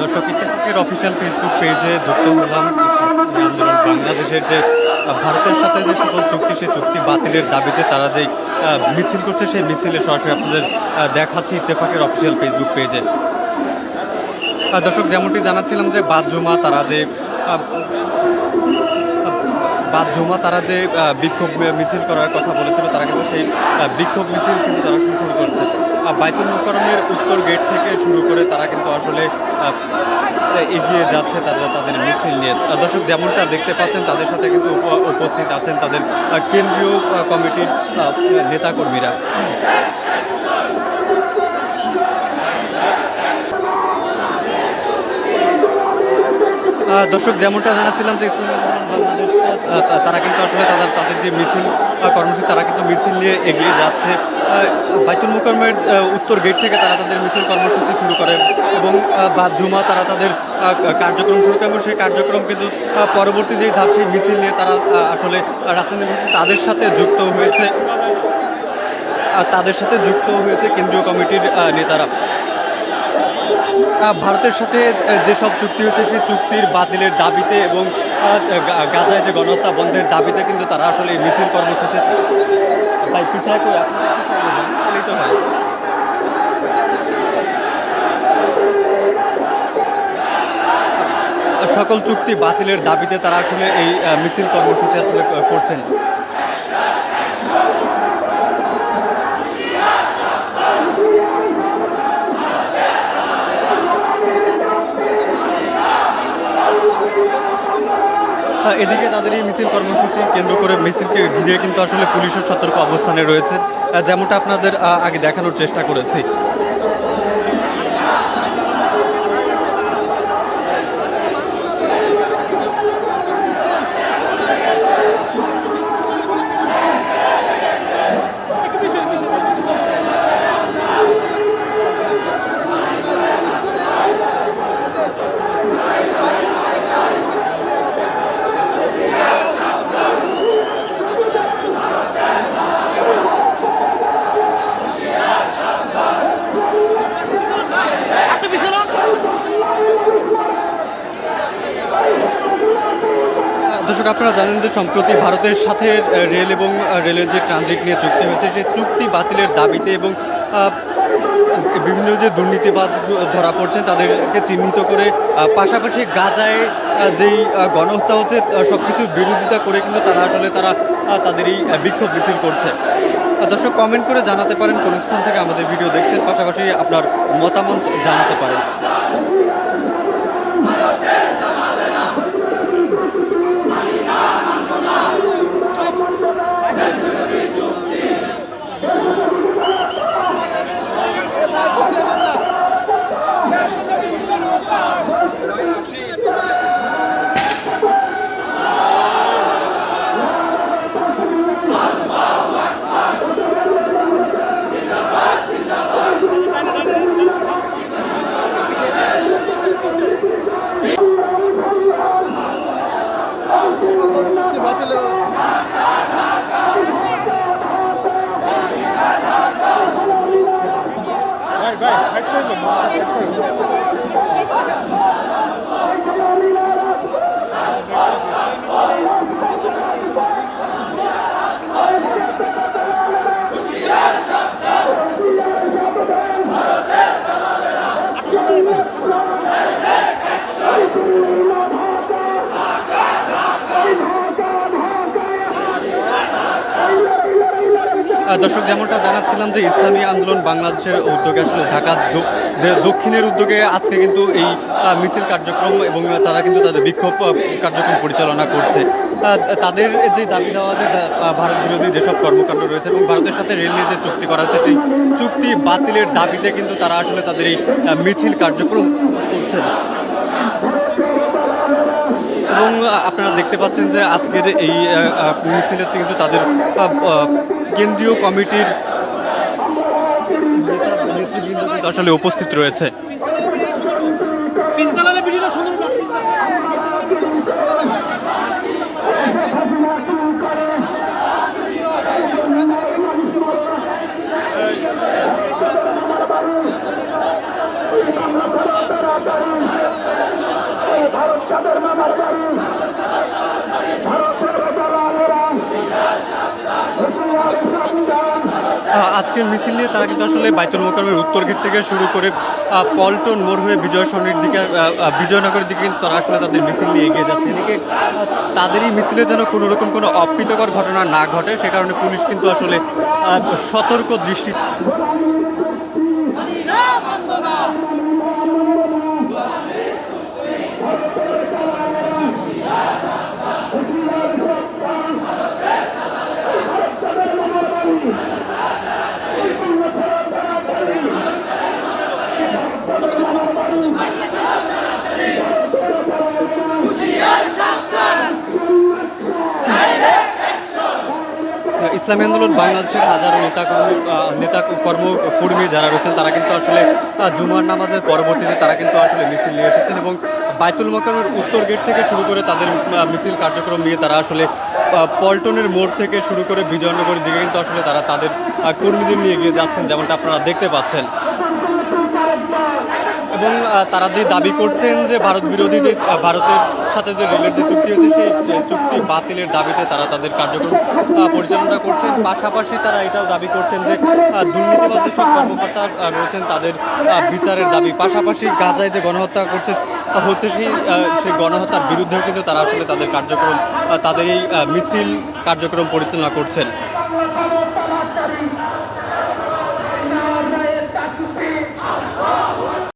দর্শক, ইত্তেফাকের official Facebook পেজে যুক্ত হলাম। আন্দোলন বাংলাদেশের যে ভারতের সাথে যে সকল চুক্তি, সেই চুক্তি বাতিলের দাবিতে তারা যে মিছিল করছে, সেই মিছিলে সরাসরি আপনাদের দেখাচ্ছি ইত্তেফাকের অফিসিয়াল ফেসবুক পেজে দর্শক, যেমনটি জানাচ্ছিলাম যে, বাদ জুমা, তারা যে বাদ জমা তারা যে বিক্ষোভ মিছিল করার কথা বলেছিল, তারা কিন্তু সেই বিক্ষোভ মিছিল কিন্তু তারা শুরু শুরু করছে। বাইতুল মোকরমের উত্তর গেট থেকে শুরু করে তারা কিন্তু আসলে এগিয়ে যাচ্ছে তাদের তাদের মিছিল নিয়ে। দর্শক, যেমনটা দেখতে পাচ্ছেন, তাদের সাথে কিন্তু উপ- উপস্থিত আছেন তাদের কেন্দ্রীয় কমিটির নেতাকর্মীরা। দর্শক যেমনটা জানাচ্ছিলাম যে তারা কিন্তু আসলে তাদের তাদের যে মিছিল কর্মসূচি, তারা কিন্তু মিছিল নিয়ে এগিয়ে যাচ্ছে। বাইতুল মোকারমের উত্তর গেট থেকে তারা তাদের মিছিল কর্মসূচি শুরু করে এবং বাদ জুমা তারা তাদের কার্যক্রম শুরু করে এবং সেই কার্যক্রম কিন্তু পরবর্তী যেই ধাপ, সেই মিছিল নিয়ে তারা আসলে রাজধানী তাদের সাথে যুক্ত হয়েছে। তাদের সাথে যুক্ত হয়েছে কেন্দ্রীয় কমিটির নেতারা। ভারতের সাথে যেসব চুক্তি হচ্ছে, সেই চুক্তির বাতিলের দাবিতে এবং গাজায় যে গণহত্যা বন্ধের দাবিতে কিন্তু তারা আসলে মিছিল কর্মসূচি ভাই পিছায় হয়। সকল চুক্তি বাতিলের দাবিতে তারা আসলে এই মিছিল কর্মসূচি আসলে করছেন এদিকে তাদের এই মিছিল কর্মসূচি কেন্দ্র করে মিছিলকে ঘিরে কিন্তু আসলে পুলিশের সতর্ক অবস্থানে রয়েছে যেমনটা আপনাদের আগে দেখানোর চেষ্টা করেছি। দর্শক, আপনারা জানেন যে সম্প্রতি ভারতের সাথে রেল এবং রেলের যে ট্রানজিট নিয়ে চুক্তি হয়েছে, সেই চুক্তি বাতিলের দাবিতে এবং বিভিন্ন যে দুর্নীতিবাজ ধরা পড়ছেন তাদেরকে চিহ্নিত করে পাশাপাশি গাজায় যেই গণহত্যা হচ্ছে সব কিছুর বিরোধিতা করে কিন্তু তারা, আসলে তারা তাদের এই বিক্ষোভ মিছিল করছে। দর্শক কমেন্ট করে জানাতে পারেন, কোন স্থান থেকে আমাদের ভিডিও দেখছেন, পাশাপাশি আপনার মতামত জানাতে পারেন। ছিল Right, right. I told him. দর্শক যেমনটা জানাচ্ছিলাম যে ইসলামী আন্দোলন বাংলাদেশের উদ্যোগে আসলে ঢাকা দক্ষিণের উদ্যোগে আজকে কিন্তু এই মিছিল কার্যক্রম এবং তারা কিন্তু তাদের বিক্ষোভ কার্যক্রম পরিচালনা করছে। তাদের যে দাবি দেওয়া যে ভারত বিরোধী যেসব কর্মকাণ্ড রয়েছে এবং ভারতের সাথে রেল যে চুক্তি করা হচ্ছে সেই চুক্তি বাতিলের দাবিতে কিন্তু তারা আসলে তাদের এই মিছিল কার্যক্রম করছে এবং আপনারা দেখতে পাচ্ছেন যে আজকের এই আহ, কিন্তু তাদের কেন্দ্রীয় কমিটির আসলে উপস্থিত রয়েছে। আজকের মিছিল নিয়ে তারা কিন্তু আসলে বাইতুল মোকামের উত্তর গেট থেকে শুরু করে পল্টন মোড় হয়ে বিজয় সরণির দিকে বিজয়নগরের দিকে কিন্তু তারা আসলে তাদের মিছিল নিয়ে এগিয়ে যাচ্ছে। এদিকে তাদেরই মিছিলে যেন কোনো রকম কোনো অপ্রীতকর ঘটনা না ঘটে, সে কারণে পুলিশ কিন্তু আসলে সতর্ক দৃষ্টি ইসলামী আন্দোলন, বাংলাদেশের হাজারো নেতা কর্মী নেতা কর্মকর্মী যারা রয়েছেন, তারা কিন্তু আসলে জুমার নামাজের পরবর্তীতে তারা কিন্তু আসলে মিছিল নিয়ে এসেছেন এবং বাইতুল মকানের উত্তর গেট থেকে শুরু করে তাদের মিছিল কার্যক্রম নিয়ে তারা আসলে পল্টনের মোড় থেকে শুরু করে বিজয়নগরের দিকে কিন্তু আসলে তারা তাদের কর্মীদের নিয়ে এগিয়ে যাচ্ছেন, যেমনটা আপনারা দেখতে পাচ্ছেন। এবং তারা যে দাবি করছেন যে ভারত বিরোধী যে ভারতের সাথে যে রেলের যে চুক্তি হয়েছে, সেই চুক্তি বাতিলের দাবিতে তারা তাদের কার্যক্রম পরিচালনা করছেন। পাশাপাশি তারা এটাও দাবি করছেন যে দুর্নীতিবাজ যেসব কর্মকর্তা রয়েছেন, তাদের বিচারের দাবি। পাশাপাশি গাজায় যে গণহত্যা করছে, হচ্ছে সেই সেই গণহত্যার বিরুদ্ধেও কিন্তু তারা আসলে তাদের কার্যক্রম তাদের এই মিছিল কার্যক্রম পরিচালনা করছেন।